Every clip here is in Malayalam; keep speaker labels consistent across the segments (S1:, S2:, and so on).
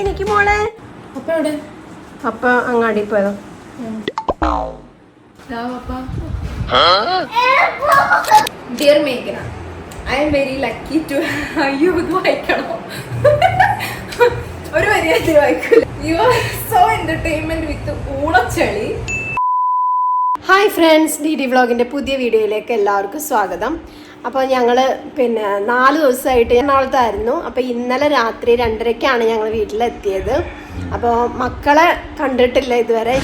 S1: എനിക്ക് മോളെ.
S2: അപ്പ എവിടെ?
S1: അപ്പൊ അങ്ങാടി പോയതോ.
S2: Dear മേഘന I am very lucky to you ഇത് വായിക്കണോ ഒരു വരിയായിട്ട് വായിക്കൂല. You are so entertainment with ഊളച്ചളി
S1: hi friends D D വ്ളോഗിന്റെ പുതിയ വീഡിയോയിലേക്ക് എല്ലാവർക്കും സ്വാഗതം. അപ്പോൾ ഞങ്ങൾ പിന്നെ നാല് ദിവസമായിട്ട് എറണാകുളത്തായിരുന്നു. അപ്പോൾ ഇന്നലെ രാത്രി രണ്ടരയ്ക്കാണ് ഞങ്ങൾ വീട്ടിലെത്തിയത്. അപ്പോൾ മക്കളെ കണ്ടിട്ടില്ല ഇതുവരെ.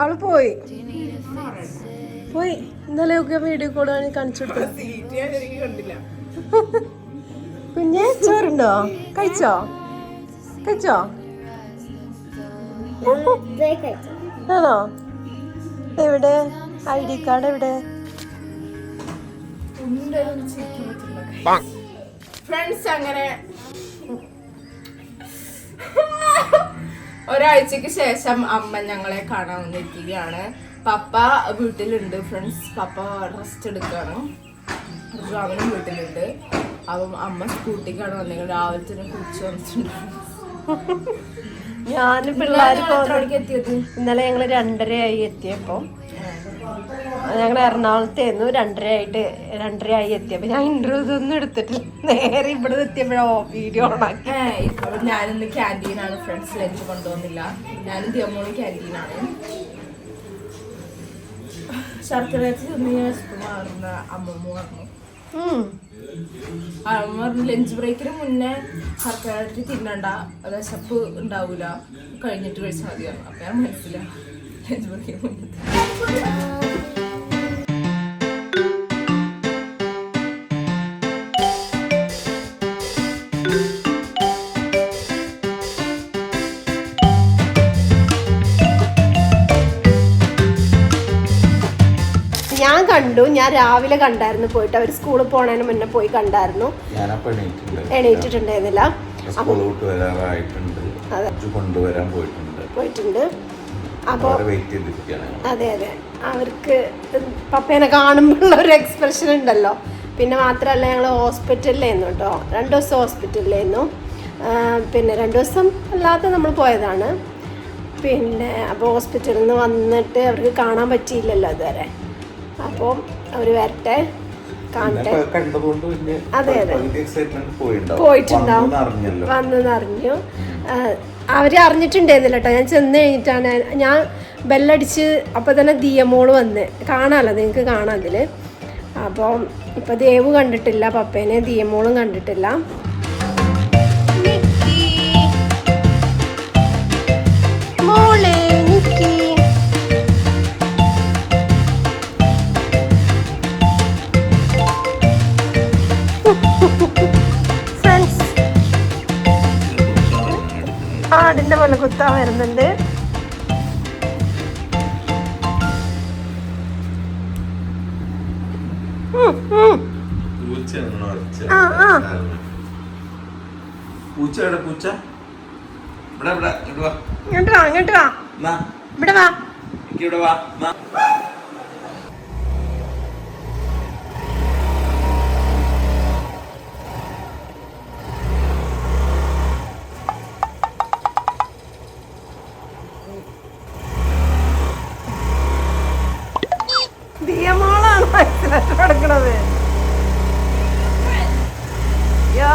S1: അവൾ പോയി. പോയി. ഇന്നലെ ഒക്കെ വീഡിയോ കോൾ കാണിച്ചു കൊടുത്തു. കുഞ്ഞെ ചോറുണ്ടോ? കഴിച്ചോ? കഴിച്ചോ? ആണോ? എവിടെ? ഐ ഡി കാർഡ് എവിടെ?
S2: ഫ്രണ്ട്സ് അങ്ങനെ. ഒരാഴ്ചക്ക് ശേഷം അമ്മ ഞങ്ങളെ കാണാൻ വന്നിരിക്കുകയാണ്. പപ്പ വീട്ടിലുണ്ട് ഫ്രണ്ട്സ് പപ്പ റെസ്റ്റ് എടുക്കുകയാണ് അവനും വീട്ടിലുണ്ട്. അപ്പം അമ്മ സ്കൂട്ടിക്കാണ് വന്നെങ്കിൽ രാവിലെ തന്നെ വന്നിട്ടുണ്ട്.
S1: ഞാൻ പിള്ളേർ
S2: എത്തിയത്?
S1: ഇന്നലെ ഞങ്ങൾ രണ്ടരയായി എത്തിയപ്പോൾ ഞങ്ങൾ എറണാകുളത്തേന്നു രണ്ടര ആയിട്ട് രണ്ടര ആയി എത്തിയപ്പോൾ ഞാൻ ഇന്റർവ്യൂ ഒന്നും എടുത്തിട്ടില്ല. നേരെ ഇവിടെ എത്തിയപ്പോഴോ വീഡിയോ ഓണാക്കി
S2: ഞാനിന്ന് ക്യാന്റീനാണ് ഫ്രണ്ട്സ് ലഞ്ച് കൊണ്ടുവന്നില്ല. ഞാനും ദിയമ്മോളും ക്യാന്റീനാണ് ശർക്കര മാറുന്ന അമ്മമ്മ പറഞ്ഞു. അമ്മ പറഞ്ഞു ലഞ്ച് ബ്രേക്കിന് മുന്നേ ശർക്കര തിന്നണ്ട. വിശപ്പ് ഉണ്ടാവൂല. കഴിഞ്ഞിട്ട് കഴിച്ചാൽ മതി പറഞ്ഞു അപ്പൊ ഞാൻ മനസ്സില ലഞ്ച് ബ്രേക്കിന് മുന്നേ.
S1: ഞാൻ കണ്ടു ഞാൻ രാവിലെ കണ്ടായിരുന്നു പോയിട്ട്. അവർ സ്കൂളിൽ പോണതിന് മുന്നേ പോയി കണ്ടായിരുന്നു. എണീറ്റിട്ടുണ്ടായിരുന്നില്ല.
S3: കൊണ്ടുവരാൻ പോയിട്ടുണ്ട്.
S1: പോയിട്ടുണ്ട്. അപ്പോൾ അതെ അതെ. അവർക്ക് പപ്പേനെ കാണുമ്പോഴുള്ള ഒരു എക്സ്പ്രഷൻ ഉണ്ടല്ലോ. പിന്നെ മാത്രമല്ല ഞങ്ങൾ ഹോസ്പിറ്റലിലായിരുന്നു കേട്ടോ. രണ്ട് ദിവസം ഹോസ്പിറ്റലിലായിരുന്നു. പിന്നെ രണ്ട് ദിവസം അല്ലാതെ നമ്മൾ പോയതാണ്. പിന്നെ അപ്പോൾ ഹോസ്പിറ്റലിൽ നിന്ന് വന്നിട്ട് അവർക്ക് കാണാൻ പറ്റിയില്ലല്ലോ ഇതുവരെ. അപ്പോൾ അവർ വരട്ടെ അതെ, അതെ. പോയിട്ടുണ്ടാവും.
S3: വന്നെന്ന് അറിഞ്ഞല്ലോ
S1: വന്നെന്ന് അറിഞ്ഞു അവർ അറിഞ്ഞിട്ടുണ്ടായിരുന്നില്ല കേട്ടോ ഞാൻ ചെന്ന് കഴിഞ്ഞിട്ടാണ് ഞാൻ ബെല്ലടിച്ച് അപ്പോൾ തന്നെ ദിയമോൾ വന്ന്. കാണാമല്ലോ നിങ്ങൾക്ക് കാണാം അതിൽ അപ്പോൾ ഇപ്പം ദേവ് കണ്ടിട്ടില്ല പപ്പേനെ ദിയമോളും കണ്ടിട്ടില്ല. വരുന്നുണ്ട്.
S3: ഇങ്ങോട്ട് വാ.
S1: ഇവിടെ വാ.
S3: ഇവിടെ വാ എന്നാ
S1: ദിയമോളാണ് ആക്സിലേറ്റർ കൊടുക്കണത് യോ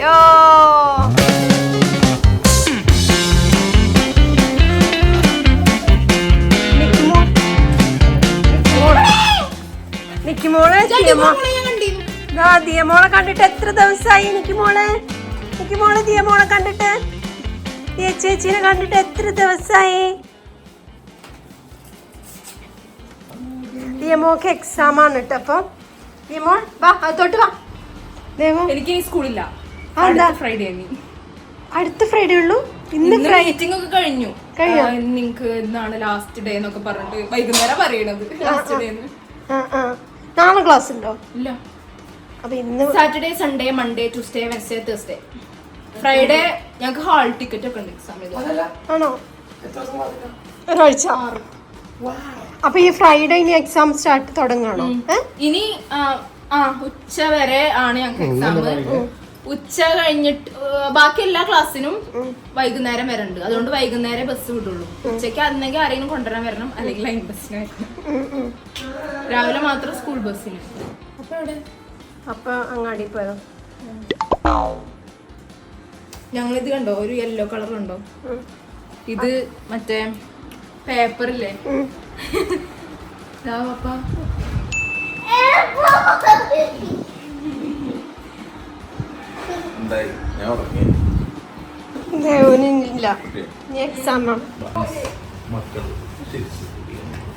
S1: യോ ദിയമോ ദാ ദിയമോളെ കണ്ടിട്ട് എത്ര ദിവസമായി എനിക്ക് മോളെ? എനിക്ക് മോളെ ദിയമോളെ കണ്ടിട്ട്. ഈ ചേച്ചീനെ കണ്ടിട്ട് എത്ര ദിവസമായി ദിയമോക്ക് എക്സാം ആണ് കേട്ടോ അപ്പൊ ദിയമോൾ വാ. തൊട്ട് വാ
S2: എനിക്ക് സ്കൂളില്ല? ഫ്രൈഡേ
S1: അടുത്ത ഫ്രൈഡേ ഉള്ളൂ? ഇന്ന് ഫ്രൈറ്റിംഗ്
S2: മീറ്റിംഗ് ഒക്കെ കഴിഞ്ഞു? നിങ്ങക്ക് ഇന്നാണ് ലാസ്റ്റ് ഡേ എന്നൊക്കെ പറഞ്ഞിട്ട് വൈകുന്നേരം പറയണത്. ലാസ്റ്റ് ഡേ
S1: നാളെ ക്ലാസ് ഉണ്ടോ?
S2: ഇല്ല.
S1: അപ്പൊ ഇന്ന്
S2: Saturday Sunday Monday Tuesday Wednesday Thursday Friday ഞങ്ങൾക്ക് ഹാൾ ടിക്കറ്റ് ഒക്കെ ഉണ്ട് എക്സാം
S1: ആണോ? ഒരാഴ്ച. അപ്പൊ ഈ ഫ്രൈഡേ ഇനി എക്സാം സ്റ്റാർട്ട് തുടങ്ങാണോ
S2: ഇനി ആ, ആ ഉച്ച വരെ ആണ് ഞങ്ങൾക്ക് എക്സാം ഉച്ച കഴിഞ്ഞിട്ട് ബാക്കി എല്ലാ ക്ലാസ്സിനും വൈകുന്നേരം വരണ്ട്. ഉണ്ട് അതുകൊണ്ട് വൈകുന്നേരം ബസ് വിടുള്ളൂ. ഉച്ചയ്ക്ക് അന്നെങ്കിൽ ആരെങ്കിലും കൊണ്ടുവരാൻ വരണം. അല്ലെങ്കിൽ ലൈൻ ബസ്സിന്. രാവിലെ മാത്രം സ്കൂൾ ബസ്സിന്. അപ്പൊ എവിടെ?
S1: അപ്പൊ അങ്ങാടി
S2: ഞങ്ങൾ ഇത് കണ്ടോ? ഒരു യെല്ലോ കളർ കണ്ടോ? ഇത് മറ്റേ പേപ്പറില്ലേ?
S1: ഉം.
S3: എന്തായി? ഞാൻ ഉറങ്ങി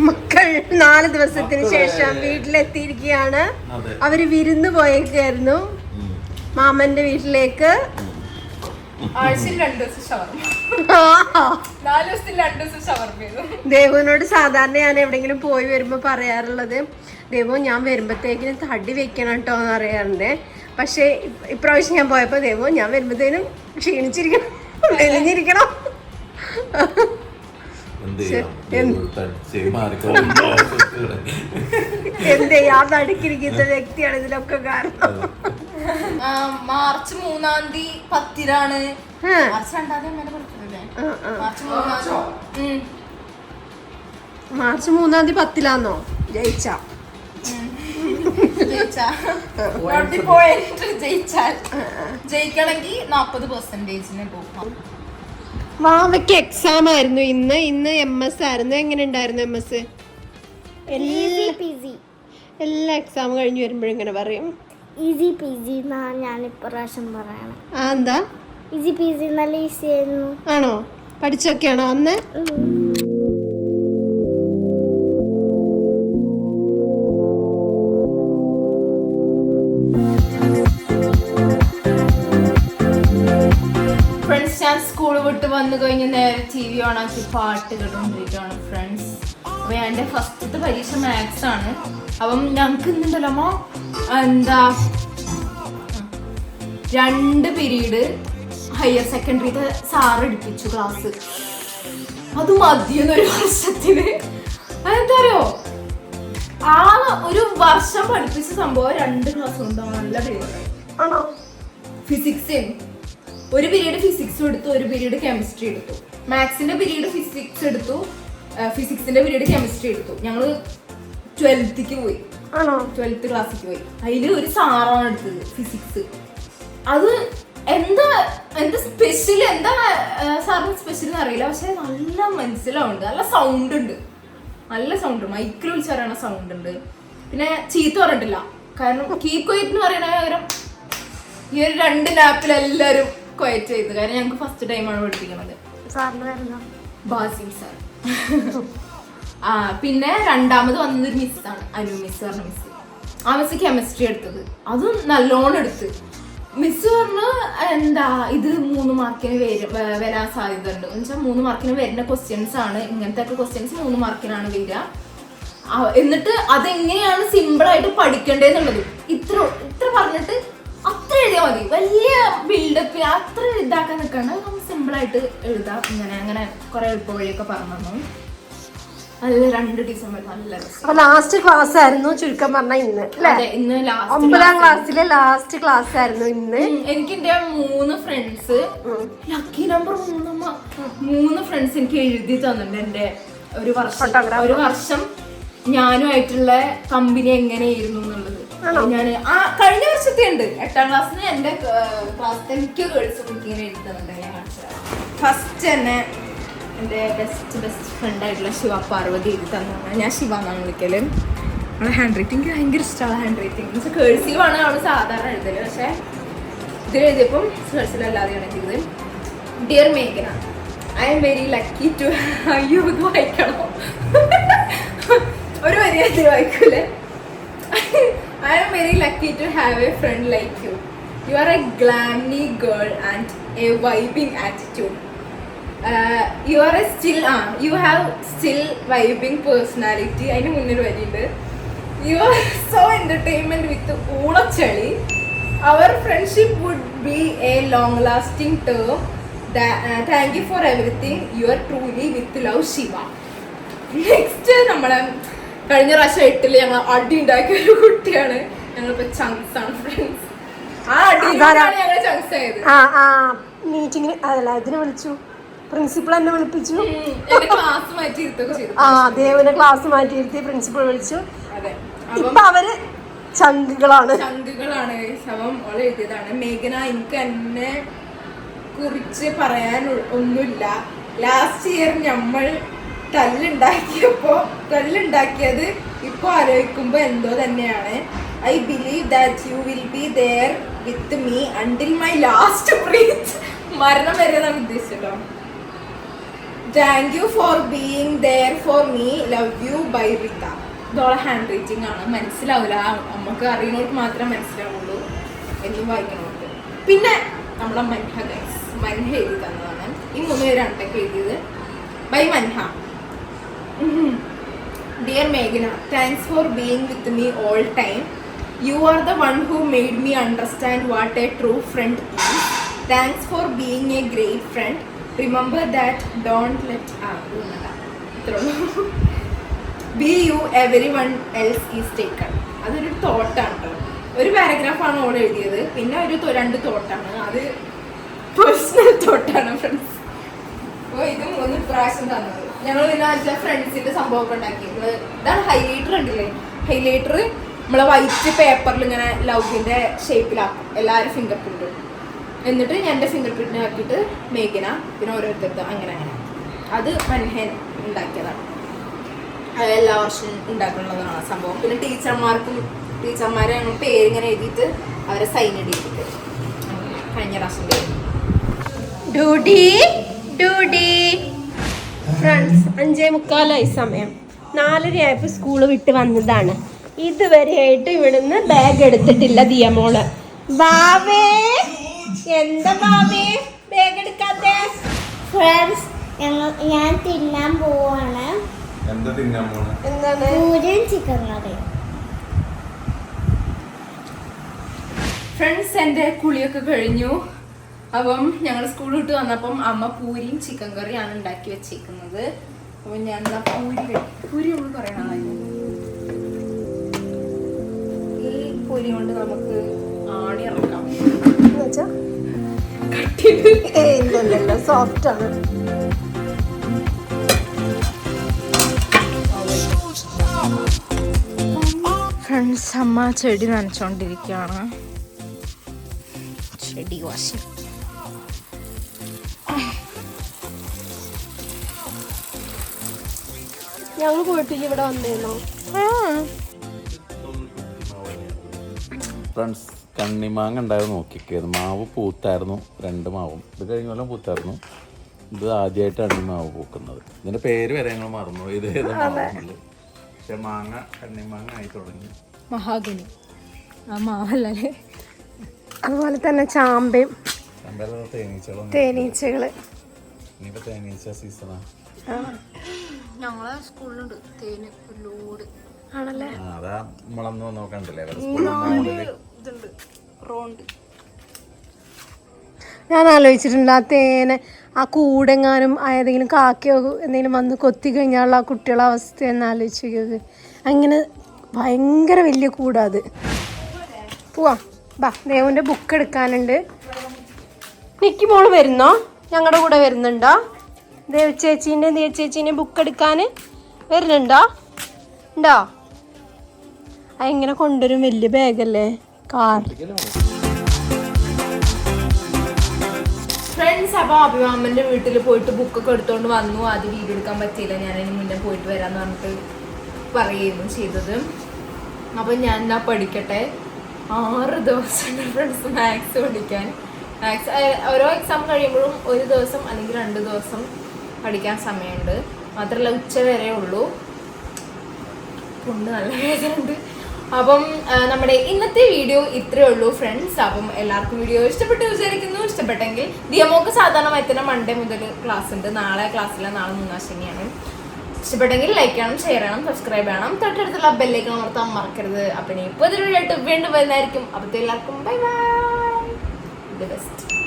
S3: മക്കൾ
S1: നാല് ദിവസത്തിന് ശേഷം വീട്ടിലെത്തിയിരിക്കുകയാണ്. അവർ വിരുന്ന് പോയേക്കായിരുന്നു. മാമന്റെ വീട്ടിലേക്ക്. ദേവുവിനോട് സാധാരണ ഞാൻ എവിടെങ്കിലും പോയി വരുമ്പോ പറയാറുള്ളത് ദേവു ഞാൻ വരുമ്പത്തേക്കിനും തടി വെക്കണം കേട്ടോ എന്ന് പറയാറുണ്ട്. പക്ഷേ ഇപ്- ഇപ്രാവശ്യം ഞാൻ പോയപ്പോൾ ദൈവം ഞാൻ വരുമ്പോഴത്തേനും ക്ഷീണിച്ചിരിക്കണം. മെലിഞ്ഞിരിക്കണം.
S3: എന്ത്
S1: ആ നടുക്കിരിക്കുന്ന വ്യക്തിയാണ് ഇതിനൊക്കെ കാരണം.
S2: മാർച്ച് മൂന്നാം തീയതി പത്തിനാണ് മാർച്ച് രണ്ടാം തീയതി. മാർച്ച് മൂന്നാം തീയതി.
S1: പത്തിലാന്നോ? ജയിച്ചാ.
S2: നോട്ടി പോയിട്ട് ജയിച്ചാൽ. ജയിക്കണമെങ്കിൽ നാപ്പത് പെർസെന്റേജിന് പോകും.
S1: വാവയ്ക്ക് എക്സാം ആയിരുന്നു ഇന്ന്. ഇന്ന് എം എസ് ആയിരുന്നു. എങ്ങനെ ഉണ്ടായിരുന്നു എം എസ് എല്ലാ എക്സാം കഴിഞ്ഞ് വരുമ്പോഴും ഇങ്ങനെ പറയും.
S4: ഈസി പീസി എന്നാ ഞാൻ ഇപ്രാവശ്യം പറയണം.
S1: ആ എന്താ?
S4: ഈസി പീസി നല്ല ഈസി ആയിരുന്നു.
S1: ആണോ? പഠിച്ചൊക്കെയാണോ അന്ന്?
S2: വിട്ട് വന്നു കഴിഞ്ഞ് നേരെ ടി വി ഓണാക്കി പാട്ട് കേട്ടോണ്ടിരിക്കുകയാണ് ഫ്രണ്ട്സ് അപ്പൊ എന്റെ ഫസ്റ്റത്തെ പരീക്ഷ മാത്സ് ആണ്. അപ്പം ഞങ്ങൾക്ക് ഇന്നുണ്ടല്ലോ എന്താ? രണ്ട് പീരീഡ് ഹയർ സെക്കൻഡറിത്തെ സാർ എടുപ്പിച്ചു ക്ലാസ് അത് മതിയെന്നൊരു വർഷത്തിന്. അതെന്താറിയോ? ആ ഒരു വർഷം പഠിപ്പിച്ച സംഭവം രണ്ട് ക്ലാസ് ഉണ്ടാവും നല്ല പേര്.
S1: ആണോ
S2: ഫിസിക്സ് ഒരു പീരീഡ് ഫിസിക്സ് എടുത്തു ഒരു പീരീഡ് കെമിസ്ട്രി എടുത്തു. മാത്സിന്റെ പീരീഡ് ഫിസിക്സ് എടുത്തു ഫിസിക്സിന്റെ പീരീഡ് കെമിസ്ട്രി എടുത്തു. ഞങ്ങൾ ട്വൽത്തിക്ക് പോയി. ട്വൽത്ത് ക്ലാസ്സിക്ക് പോയി. അതിൽ ഒരു സാറാണ് എടുത്തത് ഫിസിക്സ് അത് എന്താ എന്താ സ്പെഷ്യൽ എന്താ സാറിന് സ്പെഷ്യൽ എന്ന് അറിയില്ല. പക്ഷെ നല്ല മനസ്സിലാവുണ്ട്. നല്ല സൗണ്ട് ഉണ്ട്. നല്ല സൗണ്ട് മൈക്കിൽ വിളിച്ച് പറയണ സൗണ്ട് ഉണ്ട്. പിന്നെ ചീത്ത പറഞ്ഞിട്ടില്ല. കാരണം കീപ്പ് കൊയ്ത്ത് എന്ന് പറയുന്ന പകരം ഈ ഒരു രണ്ട് ലാപ്പിൽ എല്ലാവരും ക്വയറ്റ് ചെയ്തു. കാരണം ഞങ്ങൾക്ക് ഫസ്റ്റ് ടൈമാണ് പഠിപ്പിക്കുന്നത്. ബാസിം സാർ. ആ പിന്നെ രണ്ടാമത് വന്നൊരു മിസ്സാണ് അനു മിസ് പറഞ്ഞ മിസ് ആ മിസ് കെമിസ്ട്രി എടുത്തത്. അതും നല്ലോണം എടുത്ത്. മിസ് പറഞ്ഞു എന്താ ഇത് മൂന്ന് മാർക്കിന് വരും വരാൻ സാധ്യത ഉണ്ട് എന്ന് വെച്ചാൽ മൂന്ന് മാർക്കിന് വരുന്ന ക്വസ്റ്റ്യൻസ് ആണ്. ഇങ്ങനത്തെ ഒക്കെ ക്വസ്റ്റ്യൻസ് മൂന്ന് മാർക്കിനാണ് വരിക എന്നിട്ട് അതെങ്ങനെയാണ് സിമ്പിൾ ആയിട്ട് പഠിക്കേണ്ടതെന്നുള്ളത് ഇത്ര ഇത്ര പറഞ്ഞിട്ട് മതി. വലിയ ബിൽഡപ്പ് അത്ര ഇതാക്കാൻ നിൽക്കണം സിമ്പിൾ ആയിട്ട് എഴുതാം. ഇങ്ങനെ അങ്ങനെ കുറെ എളുപ്പ വഴിയൊക്കെ പറഞ്ഞു തന്നു. നല്ല രണ്ട് ഡിസംബർ നല്ല
S1: അപ്പൊ ലാസ്റ്റ് ക്ലാസ് ആയിരുന്നു ചുരുക്കം പറഞ്ഞ ഇന്ന്
S2: അതെ ഇന്ന്
S1: ഒമ്പതാം
S2: ലാസ്റ്റ്
S1: ക്ലാസ്സിലെ ലാസ്റ്റ് ക്ലാസ് ആയിരുന്നു ഇന്ന്.
S2: എനിക്ക് എന്റെ മൂന്ന് ഫ്രണ്ട്സ് ലക്കി നമ്പർ മൂന്നമ്മ മൂന്ന് ഫ്രണ്ട്സ് എനിക്ക് എഴുതി തന്നിട്ടുണ്ട് എന്റെ ഒരു വർഷം. ഒരു വർഷം ഞാനുമായിട്ടുള്ള കമ്പനി എങ്ങനെയായിരുന്നു എന്നുള്ളത്. ഞാൻ ആ കഴിഞ്ഞ വർഷത്തെ ഉണ്ട്. എട്ടാം ക്ലാസ്സിന് എന്റെ ക്ലാസ്സിലെ മിക്ക ഗേൾസും എനിക്ക് ഇങ്ങനെ എഴുതി തന്നിട്ടുണ്ട് ഞാൻ ഫസ്റ്റ് തന്നെ എന്റെ ബെസ്റ്റ് ബെസ്റ്റ് ഫ്രണ്ട് ആയിട്ടുള്ള ശിവ പാർവതി എഴുതി തന്നതാണ്. ഞാൻ ശിവ എന്നാണ് വിളിക്കൽ. അവളെ ഹാൻഡ് റൈറ്റിംഗ് ഭയങ്കര ഇഷ്ടമാണ് ഹാൻഡ് റൈറ്റിംഗ് എന്ന് വെച്ചാൽ കേഴ്സീവ് ആണ് അവൾ സാധാരണ എഴുതൽ. പക്ഷേ ഇതിൽ എഴുതിയപ്പം കേഴ്സിലല്ലാതെയാണ് എഴുതിയത് dear മേഘന I am very lucky to അയ്യോ ഇത് വായിക്കണോ? ഒരു വരി വായിക്കൂലേ? I am very lucky to have a friend like you you are a glammy girl and a vibing attitude you are a still ആ you have still vibing personality അതിന് മുന്നിൽ വരിയുണ്ട് you are so entertainment with ഊളച്ചളി our friendship would be a long lasting term thank you for everything you are truly with love Shiva next നമ്മളെ കഴിഞ്ഞ പ്രാവശ്യം എട്ടിൽ ഞങ്ങൾ അടി ഉണ്ടാക്കിയ ഒരു കുട്ടിയാണ്. ഞങ്ങളിപ്പോ ചങ്സ് ആണ് ഫ്രണ്ട്സ് ആ അടി ഞങ്ങൾ ചങ്സ് ആയത്.
S1: ആ ആ. മീറ്റിങ്ങിന് അതല്ല ഇതിനെ വിളിച്ചു. പ്രിൻസിപ്പൾ എന്നെ വിളിപ്പിച്ചു.
S2: ക്ലാസ് മാറ്റി
S1: ആ ദേവനെ ക്ലാസ് മാറ്റിയിരുത്തി പ്രിൻസിപ്പൾ വിളിച്ചു. ഇപ്പൊ അവർ ചങ്കുകളാണ്
S2: ചങ്കുകളാണ് ശവം ഓളെ എഴുതിയതാണ്. മേഘന എനിക്ക് എന്നെ കുറിച്ച് പറയാൻ ഒന്നുമില്ല. ലാസ്റ്റ് ഇയർ നമ്മൾ തല്ലുണ്ടാക്കിയപ്പോ കല്ലുണ്ടാക്കിയത് ഇപ്പോൾ ആലോചിക്കുമ്പോ എന്തോ തന്നെയാണ്. I believe that you will be there with me until my last breath മരണം വരെ നമ്മൾ ഉദ്ദേശിച്ചല്ലോ. Thank you for being there for me love you bye Rita ഇതോളെ hand writing ആണ്. മനസ്സിലാവില്ല നമുക്ക് അറിയുന്നവർക്ക് മാത്രമേ മനസ്സിലാവുള്ളൂ. എന്നും വായിക്കണമുണ്ട് പിന്നെ നമ്മളെ മൻഹ ഗൈസ് മൻഹ എഴുതി തന്നതാണ്. ഈ മൂന്ന് പേര് രണ്ടൊക്കെ എഴുതിയത്. By Manha. Dear മേഘന thanks for being with me all time you are the one who made me understand what a true friend thanks for being a great friend remember that don't let be you everyone else is taken അതൊരു തോട്ടാണ് കേട്ടോ. ഒരു പാരഗ്രാഫാണ് ഓൾ എഴുതിയത്. പിന്നെ ഒരു രണ്ട് തോട്ടാണ് അത് പേഴ്സണൽ തോട്ടാണ് ഫ്രണ്ട്സ് അപ്പോൾ ഇത് മൂന്ന് പ്രാവശ്യം തന്നത്. ഞങ്ങൾ പിന്നെ വെച്ചാൽ ഫ്രണ്ട്സിന്റെ സംഭവമൊക്കെ ഉണ്ടാക്കി. ഇതാണ് ഹൈലൈറ്റർ ഉണ്ടല്ലേ ഹൈലൈറ്റർ നമ്മളെ വൈറ്റ് പേപ്പറിൽ ഇങ്ങനെ ലവിന്റെ ഷേപ്പിലാക്കും എല്ലാവരും ഫിംഗർ പ്രിന്റ് എന്നിട്ട് ഞാൻ എന്റെ ഫിംഗർ പ്രിന്റിനെ ആക്കിയിട്ട് മേഘന പിന്നെ ഓരോരുത്തർക്ക് അങ്ങനെ അങ്ങനെ. അത് മനഹൻ ഉണ്ടാക്കിയതാണ്. എല്ലാ വർഷവും ഉണ്ടാക്കുന്നതാണ് സംഭവം. പിന്നെ ടീച്ചർമാർക്കും ടീച്ചർമാരെ ഞങ്ങൾ പേരിങ്ങനെ എഴുതിയിട്ട് അവരെ സൈൻ ഇടിയിട്ടിട്ട് കഴിഞ്ഞ പ്രാവശ്യം. ഡൂഡി
S1: ഡ്യൂട്ടി ഫ്രണ്ട്സ് അഞ്ചേ മുക്കാലായി സമയം. നാലരയായപ്പോൾ സ്കൂൾ വിട്ട് വന്നതാണ്. ഇതുവരെയായിട്ട് ഇവിടുന്ന് ബാഗ് എടുത്തിട്ടില്ല ദിയമോൾ. ബാവേ എന്താ ബാവേ ബാഗ് എടുക്കാത്തെ?
S4: ഫ്രണ്ട്സ് ഞങ്ങൾ ഞാൻ തിന്നാൻ പോവാണ്.
S3: എന്താ തിന്നാൻ പോണെ?
S1: എന്താണ്?
S4: പൂരിയും ചിക്കൻ കറി.
S2: ഫ്രണ്ട്സ് എന്റെ കുളിയൊക്കെ കഴിഞ്ഞു. അപ്പം ഞങ്ങൾ സ്കൂൾ വിട്ട് വന്നപ്പം അമ്മ പൂരിയും ചിക്കൻ കറിയാണ് ഉണ്ടാക്കി വെച്ചേക്കുന്നത്. അപ്പം ഞാൻ എന്താ പൂരി പൂരി നമ്മൾ പറയണമായിരുന്നു ഈ പൂരി കൊണ്ട് നമുക്ക് ആണി ഇറക്കാം.
S1: സോഫ്റ്റ് ആണ്.
S2: ഫ്രണ്ട്സ് അമ്മ ചെടി നനച്ചോണ്ടിരിക്കുകയാണ് ചെടി വാശി.
S1: ഞങ്ങൾ പോയിട്ട് ഇവിടെ വന്നേനോ
S3: ഫ്രണ്ട്സ് കണ്ണിമാങ്ങ ഉണ്ടായിരുന്നു നോക്കിക്കേത് മാവ് പൂത്തായിരുന്നു രണ്ട് മാവും. ഇത് കഴിഞ്ഞ കൊല്ലം പൂത്തായിരുന്നു. ഇത് ആദ്യമായിട്ടാണ് ഈ മാവ് പൂക്കുന്നത്. ഇതിന്റെ പേര് വരെ ഞങ്ങൾ മറന്നു ഇത് പക്ഷെ മാങ്ങ കണ്ണിമാങ്ങ ആയി തുടങ്ങി.
S2: മഹാഗണി. ആ മാവല്ലേ
S1: അതുപോലെ തന്നെ ചാമ്പയും.
S3: തേനീച്ചകൾ തേനീച്ചകളും.
S1: തേനീച്ചകൾ
S3: ഇനിയിപ്പോ തേനീച്ച സീസണാ
S2: ഞങ്ങളെ സ്കൂളിലുണ്ട്. തേന് ഒരു ലോഡ്
S1: ആണല്ലേ
S3: അതാ നമ്മളന്ന് നോക്കണ്ടല്ലേ?
S2: ഇതുണ്ട്. റോണ്ട്.
S1: ഞാൻ ആലോചിച്ചിട്ടുണ്ട് ആ തേന് ആ കൂടെങ്ങാനും ഏതെങ്കിലും കാക്കയോ എന്തെങ്കിലും വന്ന് കൊത്തി കഴിഞ്ഞാലുള്ള ആ കുട്ടികളെ അവസ്ഥ എന്ന് ആലോചിച്ചത് അങ്ങനെ ഭയങ്കര വലിയ കൂടാ അത്. പോവാ. ബാ ദേവന്റെ ബുക്ക് എടുക്കാനുണ്ട്. നിക്കി മോൾ വരുന്നോ? ഞങ്ങളുടെ കൂടെ വരുന്നുണ്ടോ? ദേവ് ചേച്ചീന്റെ ദേവ് ചേച്ചീന്റെ ബുക്ക് എടുക്കാൻ വരുന്നുണ്ടോ? ഉണ്ടോ? അതെങ്ങനെ കൊണ്ടുവരും വലിയ ബാഗല്ലേ കാർ
S2: ഫ്രണ്ട്സ് അപ്പോൾ അഭിമാമന്റെ വീട്ടിൽ പോയിട്ട് ബുക്കൊക്കെ എടുത്തുകൊണ്ട് വന്നു. അത് വീഡിയോ എടുക്കാൻ പറ്റിയില്ല. ഞാൻ അതിന് മുന്നേ പോയിട്ട് വരാമെന്ന് പറഞ്ഞിട്ട് പറയുകയായിരുന്നു ചെയ്തത്. അപ്പം ഞാൻ എന്നാ പഠിക്കട്ടെ. ആറ് ദിവസം ഫ്രണ്ട്സ് മാത്സ് പഠിക്കാൻ. മാത്സ് ഓരോ എക്സാം കഴിയുമ്പോഴും ഒരു ദിവസം അല്ലെങ്കിൽ രണ്ട് ദിവസം പഠിക്കാൻ സമയമുണ്ട്. മാത്രമല്ല ഉച്ച വരെ ഉള്ളൂ. കൊണ്ട് നല്ല വേദനയുണ്ട്. അപ്പം നമ്മുടെ ഇന്നത്തെ വീഡിയോ ഇത്രയേ ഉള്ളൂ ഫ്രണ്ട്സ് അപ്പം എല്ലാവർക്കും വീഡിയോ ഇഷ്ടപ്പെട്ടു വിചാരിക്കുന്നു. ഇഷ്ടപ്പെട്ടെങ്കിൽ ദിയമോക്ക് സാധാരണമായി തന്നെ മൺഡേ മുതൽ ക്ലാസ് ഉണ്ട്. നാളെ ക്ലാസ്സില്ല നാളെ മൂന്നാം ശനിയാണ്. ഇഷ്ടപ്പെട്ടെങ്കിൽ ലൈക്ക് ചെയ്യണം ഷെയർ ചെയ്യണം സബ്സ്ക്രൈബ് ചെയ്യണം തൊട്ടടുത്തുള്ള ബെല്ലേക്ക് അമർത്താൻ മറക്കരുത്. അപ്പം ഇനി ഇപ്പോൾ ഇതിലൂടെ വീണ്ടും വരുന്നതായിരിക്കും. അപ്പോഴത്തെ എല്ലാവർക്കും ബൈ ബൈ ദി ബെസ്റ്റ്